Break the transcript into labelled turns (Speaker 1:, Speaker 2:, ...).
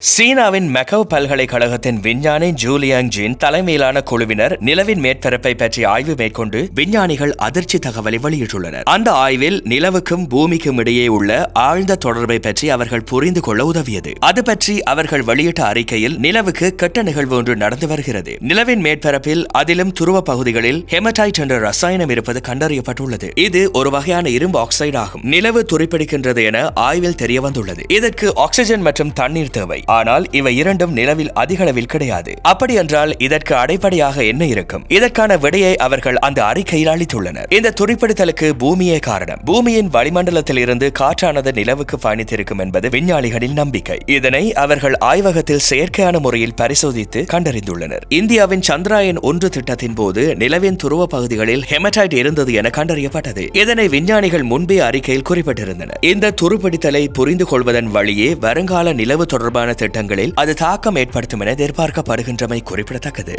Speaker 1: சீனாவின் மெகவ் பல்கலைக்கழகத்தின் விஞ்ஞானி ஜூலியாங் ஜின் தலைமையிலான குழுவினர் நிலவின் மேற்பரப்பை பற்றி ஆய்வு மேற்கொண்டு விஞ்ஞானிகள் அதிர்ச்சி தகவலை வெளியிட்டுள்ளனர். அந்த ஆய்வில் நிலவுக்கும் பூமிக்கும் இடையே உள்ள ஆழ்ந்த தொடர்பை பற்றி அவர்கள் புரிந்து கொள்ள உதவியது. அது பற்றி அவர்கள் வெளியிட்ட அறிக்கையில் நிலவுக்கு கெட்ட நிகழ்வு ஒன்று நடந்து வருகிறது. நிலவின் மேற்பரப்பில் அதிலும் துருவ பகுதிகளில் ஹெமடைட் என்ற ரசாயனம் இருப்பது கண்டறியப்பட்டுள்ளது. இது ஒரு வகையான இரும்பு ஆக்சைடு ஆகும் நிலவு துருப்பிடிக்கின்றது என ஆய்வில் தெரிய வந்துள்ளது இதற்கு ஆக்சிஜன் மற்றும் தண்ணீர் தேவை. ஆனால் இவை இரண்டும் நிலவில் அதிகளவில் கிடையாது. அப்படி என்றால் இதற்கு அடிப்படையாக என்ன இருக்கும்? இதற்கான விடையை அவர்கள் அந்த அறிக்கையில் அளித்துள்ளனர். இந்த துருப்பிடித்தலுக்கு பூமியே காரணம். பூமியின் வளிமண்டலத்தில் இருந்து காற்றானது நிலவுக்கு பயணித்திருக்கும் என்பது விஞ்ஞானிகளின் நம்பிக்கை. இதனை அவர்கள் ஆய்வகத்தில் செயற்கையான முறையில் பரிசோதித்து கண்டறிந்துள்ளனர். இந்தியாவின் சந்திராயன் ஒன்று திட்டத்தின் போது நிலவின் துருவ பகுதிகளில் ஹெமடைட் இருந்தது என கண்டறியப்பட்டது. இதனை விஞ்ஞானிகள் முன்பே அறிக்கையில் குறிப்பிட்டிருந்தனர். இந்த துருப்பிடித்தலை புரிந்து கொள்வதன் வழியே வருங்கால நிலவு தொடர்பான திட்டங்களில் அது தாக்கம் ஏற்படுத்தும் என எதிர்பார்க்கப்படுகின்றமை குறிப்பிடத்தக்கது.